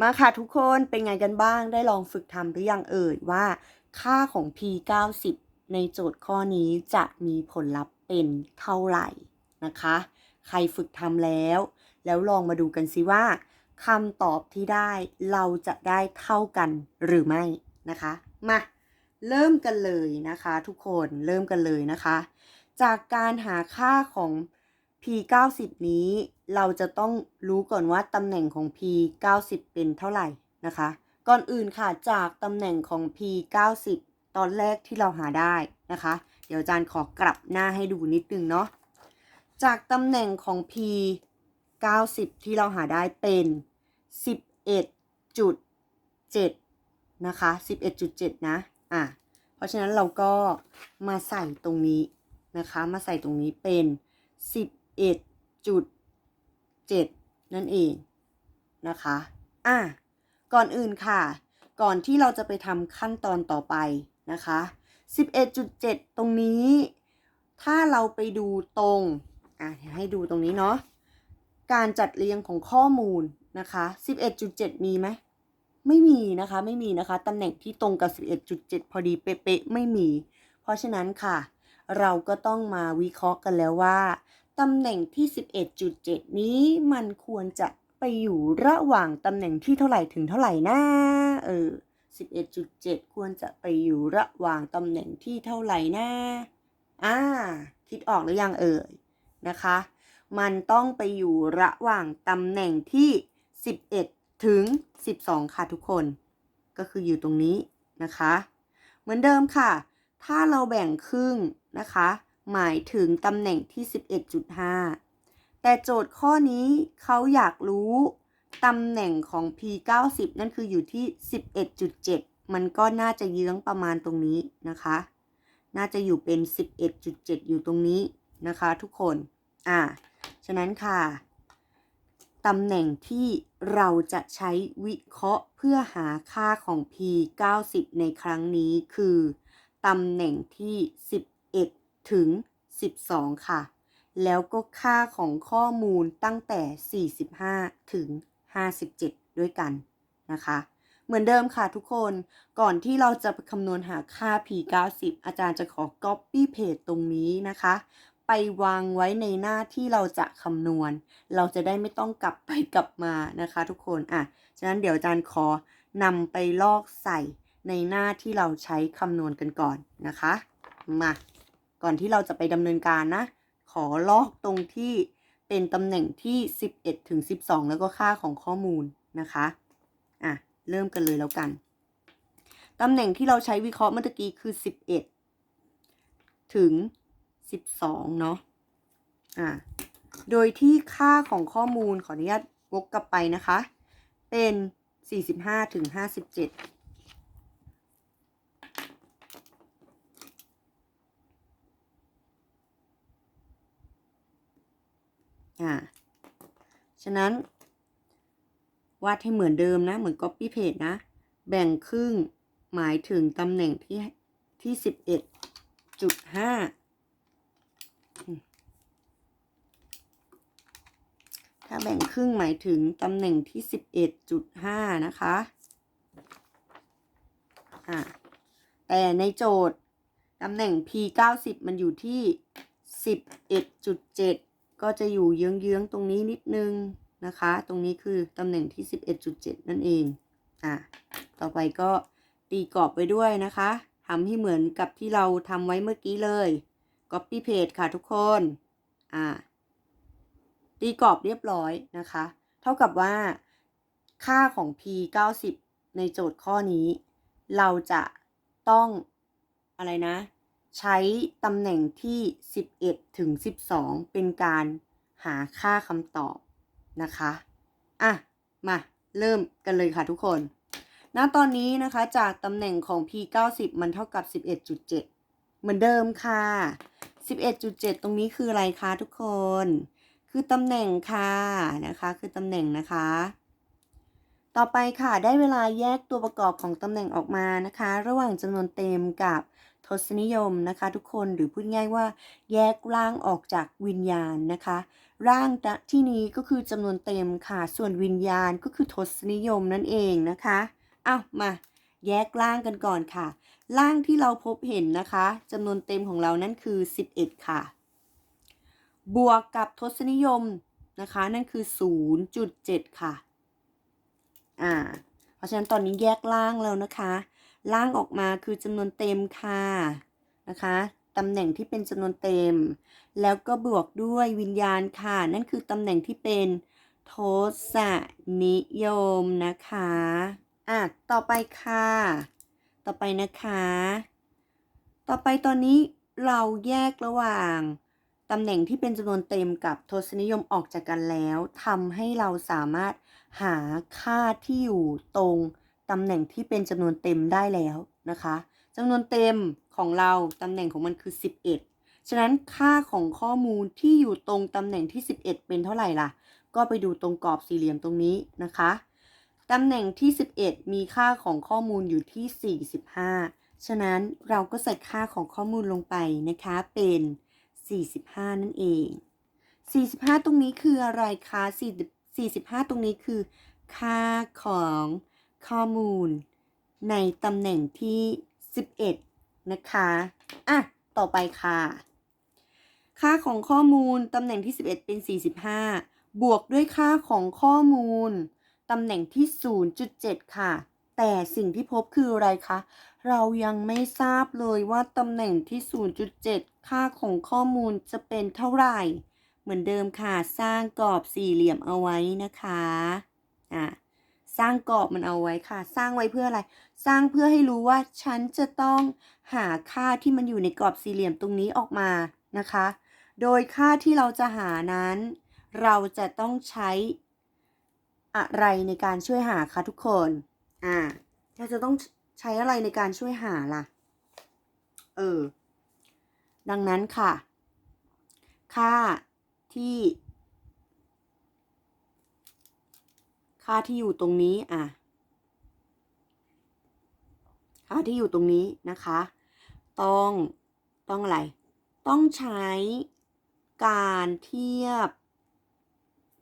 มาค่ะทุกคนเป็นไงกันบ้างได้ลองฝึกทำหรือยังเอ่ยว่า ค่าของ p 90ในโจทย์ข้อนี้จะมีผลลัพธ์เป็นเท่าไหร่นะคะ ใครฝึกทำแล้ว แล้วลองมาดูกันสิว่าคำตอบที่ได้เราจะได้เท่ากันหรือไม่นะคะ มาเริ่มกันเลยนะคะ ทุกคนเริ่มกันเลยนะคะ จากการหาค่าของ p 90นี้เราจะต้องรู้ก่อนว่าตำแหน่งของ p 90เป็นเท่าไหร่นะคะ ก่อนอื่นค่ะจากตำแหน่งของ p 90ตอนแรกที่เราหาได้นะคะ เดี๋ยวอาจารย์ขอกลับหน้าให้ดูนิดนึงเนาะ จากตำแหน่งของ p 90ที่เราหาได้เป็น 11.7 นะคะ 11.7 นะ อะ เพราะฉะนั้นเราก็มาใส่ตรงนี้นะคะ มาใส่ตรงนี้เป็น 11.7นั่นเองนะคะอะก่อนอื่นค่ะ ก่อนที่เราจะไปทำขั้นตอนต่อไปนะคะ11.7 ตรงนี้ ถ้าเราไปดูตรง อะให้ดูตรงนี้เนาะ การจัดเรียงของข้อมูลนะคะ 11.7 มีไหม ไม่มีนะคะ ไม่มีนะคะ ตำแหน่งที่ตรงกับ 11.7 พอดีเป๊ะๆ ไม่มี เพราะฉะนั้นค่ะ เราก็ต้องมาวิเคราะห์กันแล้วว่า ตำแหน่งที่ 11.7 นี้มันควรจะไปอยู่ระหว่างตำแหน่งที่เท่าไหร่ถึงเท่าไหร่นะเออ 11.7 ควรจะไปอยู่ระหว่างตำแหน่งที่เท่าไหร่นะอ่า คิดออกหรือยังเอ่ยนะคะ มันต้องไปอยู่ระหว่างตำแหน่งที่ 11 ถึง 12 ค่ะทุกคน ก็คืออยู่ตรงนี้นะคะ เหมือนเดิมค่ะ ถ้าเราแบ่งครึ่งนะคะ หมายถึงตำแหน่งที่ 11.5 แต่โจทย์ข้อนี้เขาอยากรู้ตำแหน่งของ p 90นั่นคืออยู่ที่ 11.7 มันก็น่าจะเยื้องประมาณตรงนี้นะคะ น่าจะอยู่เป็น 11.7 อยู่ตรงนี้นะคะทุกคน อ่า ฉะนั้นค่ะ ตำแหน่งที่เราจะใช้วิเคราะห์เพื่อหาค่าของ p 90ในครั้งนี้คือ ตำแหน่งที่11 ถึง 12 ค่ะ แล้วก็ค่าของข้อมูลตั้งแต่ 45 ถึง 57 ด้วยกันนะคะ เหมือนเดิมค่ะทุกคน ก่อนที่เราจะไปคำนวณหาค่า p 90อาจารย์จะขอ copy paste ตรงนี้นะคะ ไปวางไว้ในหน้าที่เราจะคำนวณ เราจะได้ไม่ต้องกลับไปกลับมานะคะ ทุกคน อะ ฉะนั้นเดี๋ยวอาจารย์ขอนำไปลอกใส่ในหน้าที่เราใช้คำนวณกันก่อนนะคะ มา ก่อนที่เราจะไปดำเนินการนะ ขอลอกตรงที่เป็นตำแหน่งที่ 11ถึง12 แล้วก็ค่าของข้อมูลนะคะอะเริ่มกันเลยแล้วกันตำแหน่งที่เราใช้วิเคราะห์เมื่อกี้คือ 11 ถึง 12 เนาะอะโดยที่ค่าของข้อมูลขออนุญาตวกกลับไปนะคะ เป็น 45ถึง57 อ่าฉะนั้น วาดให้เหมือนเดิมนะ เหมือน copy paste นะ แบ่งครึ่งหมายถึงตำแหน่งที่ที่สิบเอ็ดจุดห้าถ้าแบ่งครึ่งหมายถึงตำแหน่งที่สิบเอ็ดจุดห้านะคะอ่าแต่ในโจทย์ตำแหน่ง p 90 มันอยู่ที่11.7 ก็จะอยู่เยื้องๆตรงนี้นิดนึงนะคะ ตรงนี้คือตำแหน่งที่ 11.7 นั่นเอง อะ ต่อไปก็ตีกรอบไว้ด้วยนะคะทำให้เหมือนกับที่เราทำไว้เมื่อกี้เลย copy paste ค่ะทุกคน อ่า ตีกรอบเรียบร้อยนะคะ เท่ากับว่าค่าของ p 90ในโจทย์ข้อนี้ เราจะต้องอะไรนะ ใช้ตำแหน่งที่ 11 ถึง 12 เป็นการหาค่าคำตอบนะคะ อะ มาเริ่มกันเลยค่ะทุกคน ณ ตอนนี้นะคะจากตำแหน่งของ p 90มันเท่ากับ 11.7 เหมือนเดิมค่ะ 11.7 ตรงนี้คืออะไรคะทุกคน คือตำแหน่งค่ะนะคะ คือตำแหน่งนะคะ ต่อไปค่ะได้เวลาแยกตัวประกอบของตำแหน่งออกมานะคะ ระหว่างจำนวนเต็มกับ ทศนิยมนะคะ ทุกคนหรือพูดง่ายว่า แยกร่างออกจากวิญญาณนะคะ ร่างที่นี้ก็คือจำนวนเต็มค่ะ ส่วนวิญญาณก็คือทศนิยมนั่นเองนะคะอ้าวมาแยกร่างกันก่อนค่ะ ร่างที่เราพบเห็นนะคะจำนวนเต็มของเรานั่นคือ 11 ค่ะ บวกกับทศนิยมนะคะนั่นคือ 0.7 ค่ะ อ่า เพราะฉะนั้นตอนนี้แยกล่างแล้วนะคะ ล่างออกมาคือจำนวนเต็มค่ะนะคะตำแหน่งที่เป็นจำนวนเต็ม แล้วก็บวกด้วยวิญญาณค่ะ นั่นคือตำแหน่งที่เป็นโทศนิยมนะคะอะต่อไปค่ะ ต่อไปนะคะ ต่อไปตอนนี้เราแยกระหว่างตำแหน่งที่เป็นจำนวนเต็มกับทศนิยมออกจากกันแล้วทำให้เราสามารถหาค่าที่อยู่ตรง ตำแหน่งที่เป็นจำนวนเต็มได้แล้วนะคะจำนวนเต็มของเราตำแหน่งของมันคือ 11 ฉะนั้นค่าของข้อมูลที่อยู่ตรงตำแหน่งที่ 11 เป็นเท่าไหร่ล่ะ ก็ไปดูตรงกรอบสี่เหลี่ยมตรงนี้นะคะตำแหน่งที่ 11 มีค่าของข้อมูลอยู่ที่ 45 ฉะนั้นเราก็ใส่ค่าของข้อมูลลงไปนะคะเป็น 45 นั่นเอง 45 ตรงนี้คืออะไรคะ40 45ตรงนี้คือ ค่าของ ข้อมูล ในตำแหน่งที่ 11 นะคะ อะ ต่อไปค่ะ ค่าของข้อมูลตำแหน่งที่ 11 เป็น 45 บวกด้วยค่าของข้อมูลตำแหน่งที่ 0.7 ค่ะ แต่สิ่งที่พบคืออะไรคะ เรายังไม่ทราบเลยว่าตำแหน่งที่ 0.7 ค่าของข้อมูลจะเป็นเท่าไหร่ เหมือนเดิมค่ะ สร้างกรอบสี่เหลี่ยมเอาไว้นะคะ อะ สร้างกรอบมันเอาไว้ค่ะ สร้างไว้เพื่ออะไร สร้างเพื่อให้รู้ว่าฉันจะต้องหาค่าที่มันอยู่ในกรอบสี่เหลี่ยมตรงนี้ออกมานะคะ โดยค่าที่เราจะหานั้น เราจะต้องใช้อะไรในการช่วยหาคะทุกคน อ่าเราจะต้องใช้อะไรในการช่วยหาล่ะ เออ ดังนั้นค่ะ ค่าที่ ค่าที่อยู่ตรงนี้อะค่าที่อยู่ตรงนี้นะคะ ต้องต้องอะไร ต้องใช้การเทียบ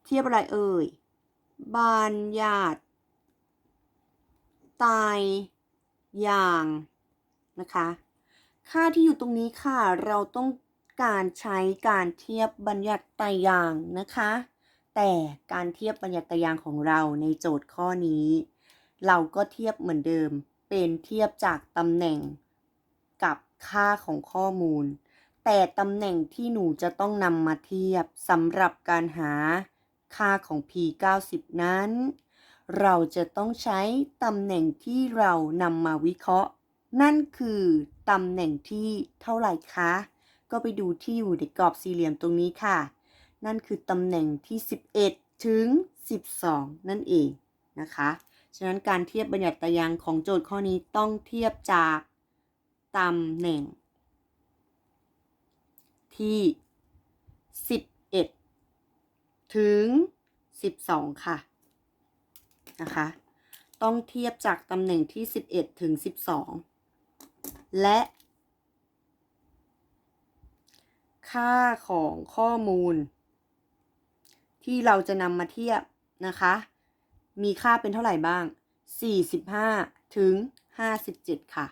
เทียบอะไรเอ่ยบัญญัติตายอย่างนะคะ ค่าที่อยู่ตรงนี้ค่ะ เราต้องการใช้การเทียบบัญญัติตายอย่างนะคะ แต่การเทียบบัญญัติยางของเราในโจทย์ข้อนี้ เราก็เทียบเหมือนเดิม เป็นเทียบจากตำแหน่งกับค่าของข้อมูล แต่ตำแหน่งที่หนูจะต้องนำมาเทียบสำหรับการหาค่าของ p 90นั้น เราจะต้องใช้ตำแหน่งที่เรานำมาวิเคราะห์ นั่นคือตำแหน่งที่เท่าไหร่คะ ก็ไปดูที่อยู่ในกรอบสี่เหลี่ยมตรงนี้ค่ะ นั่นคือตำแหน่งที่ 11 ถึง 12 นั่นเองนะคะ ฉะนั้นการเทียบบัญญัติตารางของโจทย์ข้อนี้ต้องเทียบจากตำแหน่ง ที่ 11 ถึง 12 ค่ะนะคะ ต้องเทียบจากตำแหน่งที่ 11 ถึง 12 และค่าของข้อมูล ที่เราจะนำมาเทียบนะคะ มีค่าเป็นเท่าไหร่บ้าง 45 ถึง 57 ค่ะ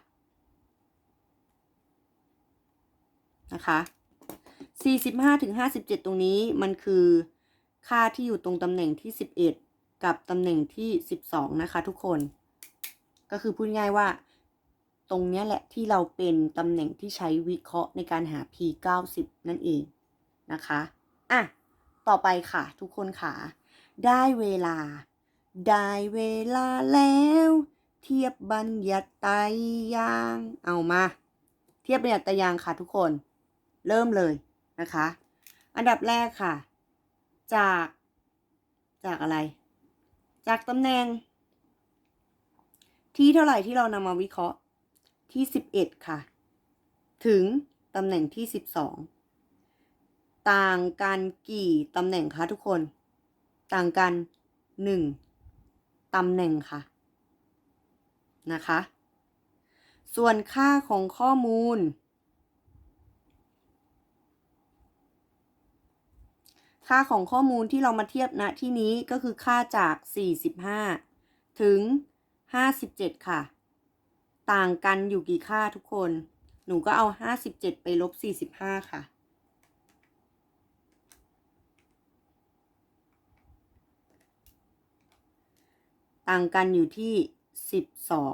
นะคะ 45 ถึง 57 ตรงนี้มันคือค่าที่อยู่ตรงตำแหน่งที่ 11 กับตำแหน่งที่ 12 นะคะทุกคน ก็คือพูดง่ายว่า ตรงนี้แหละที่เราเป็นตำแหน่งที่ใช้วิเคราะห์ในการหา p 90นั่นเองนะคะ อะ ต่อไปค่ะ ทุกคนค่ะ ได้เวลา ได้เวลาแล้ว เทียบบัญญัติตายาง เอามา เทียบบัญญัติตายางค่ะทุกคน เริ่มเลยนะคะ อันดับแรกค่ะ จาก จากอะไร จากตำแหน่ง ที่เท่าไหร่ที่เรานำมาวิเคราะห์ที่11ค่ะ ถึงตำแหน่งที่12 ต่างกันกี่ตำแหน่งคะทุกคน ต่างกัน1ตำแหน่งค่ะ นะคะ ส่วนค่าของข้อมูล ค่าของข้อมูลที่เรามาเทียบณที่นี้ก็คือค่าจาก 45 ถึง 57 ค่ะ ต่างกันอยู่กี่ค่าทุกคน หนูก็เอา 57 ไปลบ 45 ค่ะ ต่างกันอยู่ที่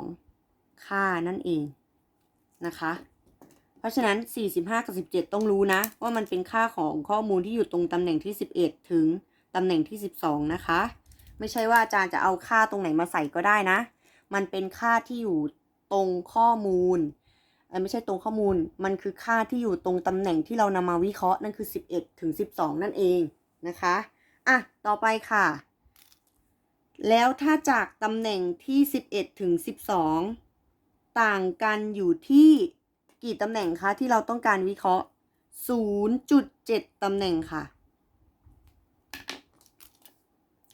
12 ค่านั่นเองนะคะ เพราะฉะนั้น 45 กับ 17 ต้องรู้นะ ว่ามันเป็นค่าของข้อมูลที่อยู่ตรงตำแหน่งที่ 11 ถึงตำแหน่งที่ 12 นะคะ ไม่ใช่ว่าอาจารย์จะเอาค่าตรงไหนมาใส่ก็ได้นะ มันเป็นค่าที่อยู่ตรงข้อมูลไม่ใช่ตรงข้อมูล มันคือค่าที่อยู่ตรงตำแหน่งที่เรานำมาวิเคราะห์นั่นคือ 11 ถึง 12 นั่นเองนะคะ อะ ต่อไปค่ะ แล้วถ้าจากตำแหน่งที่ 11 ถึง 12 ต่างกันอยู่ที่กี่ตำแหน่งคะที่เราต้องการวิเคราะห์ 0.7 ตำแหน่งค่ะ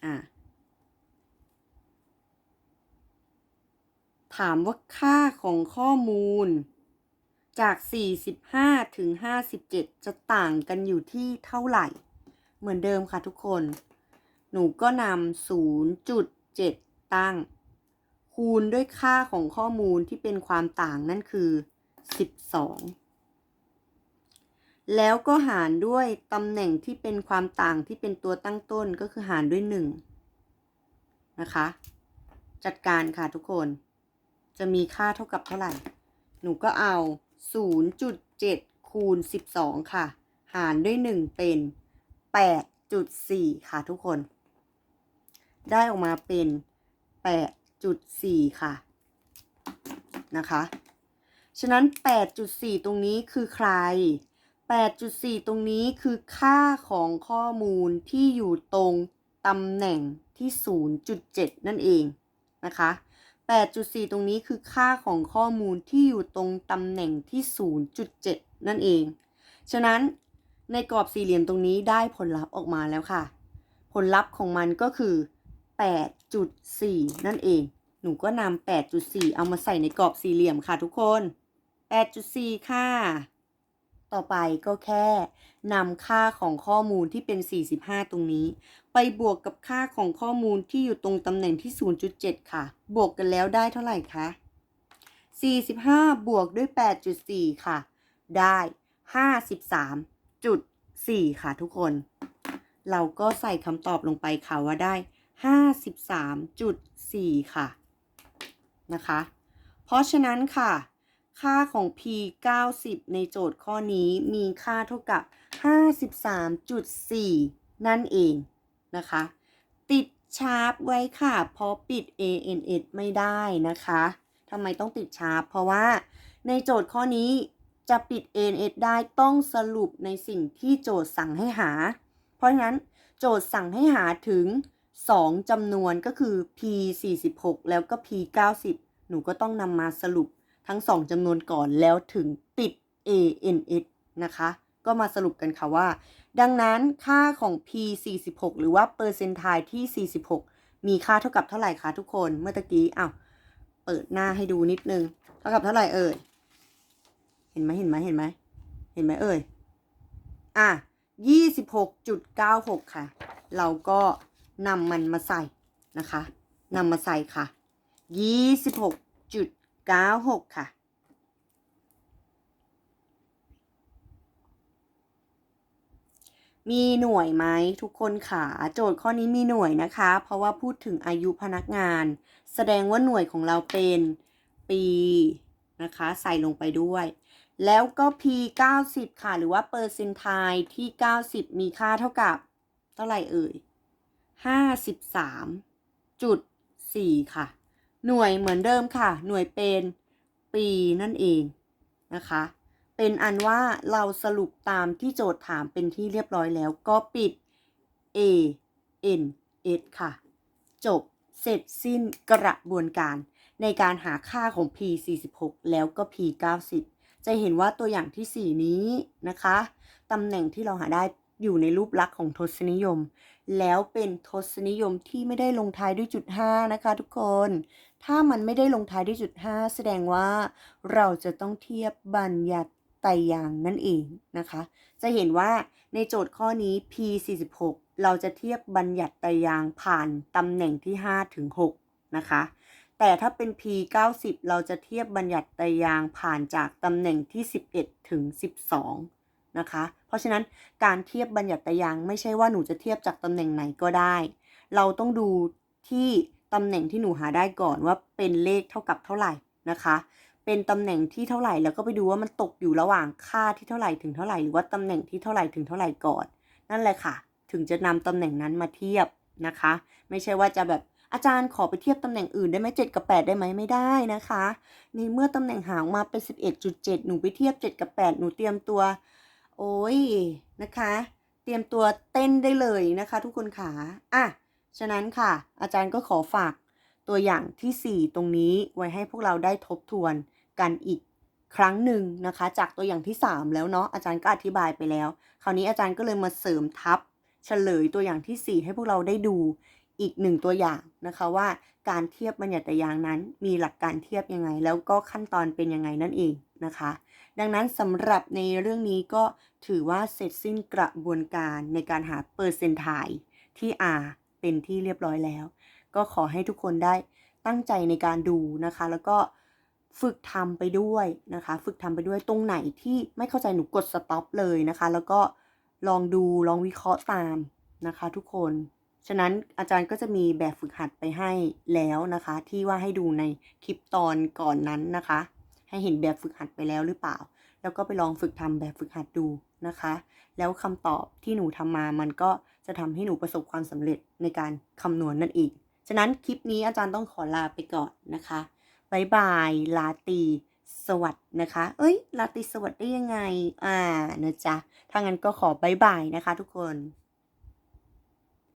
อะถามว่าค่าของข้อมูล จาก 45 ถึง 57 จะต่างกันอยู่ที่เท่าไหร่ เหมือนเดิมค่ะทุกคน หนูก็นำ0.7 ตั้ง คูณด้วยค่าของข้อมูลที่เป็นความต่างนั่นคือ 12 แล้วก็หารด้วยตำแหน่งที่เป็นความต่างที่เป็นตัวตั้งต้นก็คือหารด้วย 1 นะคะ จัดการค่ะทุกคน จะมีค่าเท่ากับเท่าไหร่ หนูก็เอา 0.7 คูณ 12 ค่ะ หารด้วย 1 เป็น8.4 ค่ะทุกคน ได้ออกมาเป็น 8.4 ค่ะ นะคะ ฉะนั้น 8.4 ตรงนี้คือใคร 8.4 ตรงนี้คือค่าของข้อมูลที่อยู่ตรงตำแหน่งที่ 0.7 นั่นเองนะคะ 8.4 ตรงนี้คือค่าของข้อมูลที่อยู่ตรงตำแหน่งที่ 0.7 นั่นเอง ฉะนั้นในกรอบสี่เหลี่ยมตรงนี้ได้ผลลัพธ์ออกมาแล้วค่ะ ผลลัพธ์ของมันก็คือ 8.4 นั่นเอง หนูก็นำ8.4 เอามาใส่ในกรอบสี่เหลี่ยมค่ะทุกคน 8.4 ค่ะ ต่อไปก็แค่นำค่าของข้อมูลที่เป็น 45 ตรงนี้ ไปบวกกับค่าของข้อมูลที่อยู่ตรงตำแหน่งที่ 0.7 ค่ะ บวกกันแล้วได้เท่าไหร่คะ45 บวกด้วย 8.4 ค่ะ ได้ 53.4 ค่ะทุกคน เราก็ใส่คำตอบลงไปค่ะว่าได้ 53.4 ค่ะ นะคะ เพราะฉะนั้นค่ะ ค่าของ p 90 ในโจทย์ข้อนี้มีค่าเท่ากับ 53.4 นั่นเองนะคะ ติดชาร์ปไว้ค่ะ เพราะปิด ANS ไม่ได้นะคะทำไมต้องติดชาร์ปเพราะว่าในโจทย์ข้อนี้จะปิด ANS ได้ต้องสรุปในสิ่งที่โจทย์สั่งให้หา เพราะฉะนั้นโจทย์สั่งให้หาถึง 2จำนวนก็คือ p 46แล้วก็ p 90หนูก็ต้องนำมาสรุปทั้ง 2จำนวนก่อนแล้วถึงติด ANS นะคะ ก็มาสรุปกันค่ะว่า ดังนั้นค่าของ p 46หรือว่าเปอร์เซนต์ไทที่ 46 มีค่าเท่ากับเท่าไหร่คะทุกคนเมื่อตะกี้อ้าวเปิดหน้าให้ดูนิดนึง เท่ากับเท่าไหร่เอ่ยเห็นไหมเห็นไหมเห็นไหมเห็นไหมเอ่ยอะ26.96 ค่ะ เราก็ นำมันมาใส่นะคะนำมาใส่ค่ะ 26.96 ค่ะ มีหน่วยไหมทุกคนค่ะ โจทย์ข้อนี้มีหน่วยนะคะ เพราะว่าพูดถึงอายุพนักงาน แสดงว่าหน่วยของเราเป็นปีนะคะ ใส่ลงไปด้วย แล้วก็ p 90 ค่ะ หรือว่าเปอร์เซนต์ไทที่ 90 มีค่าเท่ากับ เท่าไหร่เอ่ย 53.4ค่ะ หน่วยเหมือนเดิมค่ะ หน่วยเป็นปีนั่นเองนะคะ เป็นอันว่าเราสรุปตามที่โจทย์ถามเป็นที่เรียบร้อยแล้วก็ปิด A N S ค่ะ จบเสร็จสิ้นกระบวนการ ในการหาค่าของ P 46แล้วก็ P 90จะเห็นว่าตัวอย่างที่ 4 นี้นะคะ ตำแหน่งที่เราหาได้อยู่ในรูปลักษณ์ของทศนิยม แล้วเป็นทศนิยมที่ไม่ได้ลงท้ายด้วยจุด5นะคะทุกคน ถ้ามันไม่ได้ลงท้ายด้วยจุด5แสดงว่าเราจะต้องเทียบบัญญัติไตรยางนั่นเองนะคะ จะเห็นว่าในโจทย์ข้อนี้ P 46เราจะเทียบบัญญัติไตรยางผ่านตำแหน่งที่5ถึง6นะคะ แต่ถ้าเป็น P 90เราจะเทียบบัญญัติไตรยางผ่านจากตำแหน่งที่ 11 ถึง 12 นะคะ เพราะฉะนั้นการเทียบบัญญัติไตรยางไม่ใช่ว่าหนูจะเทียบจากตำแหน่งไหนก็ได้ เราต้องดูที่ตำแหน่งที่หนูหาได้ก่อนว่าเป็นเลขเท่ากับเท่าไหร่นะคะ เป็นตำแหน่งที่เท่าไหร่แล้วก็ไปดูว่ามันตกอยู่ระหว่างค่าที่เท่าไหร่ถึงเท่าไหร่หรือว่าตำแหน่งที่เท่าไหร่ถึงเท่าไหร่ก่อน นั่นแหละค่ะ ถึงจะนำตำแหน่งนั้นมาเทียบนะคะ ไม่ใช่ว่าจะแบบอาจารย์ขอไปเทียบตำแหน่งอื่นได้ไหมเจ็ดกับแปดได้ไหมไม่ได้นะคะในเมื่อตำแหน่งหางมาเป็น11.7หนูไปเทียบ7กับ8หนูเตรียมตัว โอ้ยนะคะ เตรียมตัวเต้นได้เลยนะคะ ทุกคนขาอะฉะนั้นค่ะ อาจารย์ก็ขอฝากตัวอย่างทีสี่ 4 ตรงนี้ไว้ให้พวกเราได้ทบทวนกันอีกครั้งหนึ่งนะคะ จากตัวอย่างที่ 3 แล้วเนาะอาจารย์ก็อธิบายไปแล้ว คราวนี้อาจารย์ก็เลยมาเสริมทับเฉลยตัวอย่างทีสี่4 ให้พวกเราได้ดูอีกหนึ่งตัวอย่างนะคะว่าการเทียบบัญญัติยางนั้นมีหลักการเทียบยังไง แล้วก็ขั้นตอนเป็นยังไงนั่นเองนะคะ ดังนั้นสำหรับในเรื่องนี้ก็ถือว่าเสร็จสิ้นกระบวนการในการหาเปอร์เซนต์ไทที่ R เป็นที่เรียบร้อยแล้ว ก็ขอให้ทุกคนได้ตั้งใจในการดูนะคะ แล้วก็ฝึกทำไปด้วยนะคะ ฝึกทำไปด้วยตรงไหนที่ไม่เข้าใจหนูกดสต็อปเลยนะคะ แล้วก็ลองดูลองวิเคราะห์ตามนะคะ ทุกคน ฉะนั้นอาจารย์ก็จะมีแบบฝึกหัดไปให้แล้วนะคะ ที่ว่าให้ดูในคลิปตอนก่อนนั้นนะคะ ให้เห็นแบบฝึกหัดไปแล้วหรือเปล่า แล้วก็ไปลองฝึกทำแบบฝึกหัดดูนะคะ แล้วคำตอบที่หนูทำมามันก็จะทำให้หนูประสบความสำเร็จในการคำนวณนั่นเองฉะนั้นคลิปนี้อาจารย์ต้องขอลาไปก่อนนะคะบายบายลาตีสวัสดนะคะ เอ้ยลาตีสวัสดได้ยังไง อ่านะจ๊ะถ้างั้นก็ขอบายบายนะคะทุกคน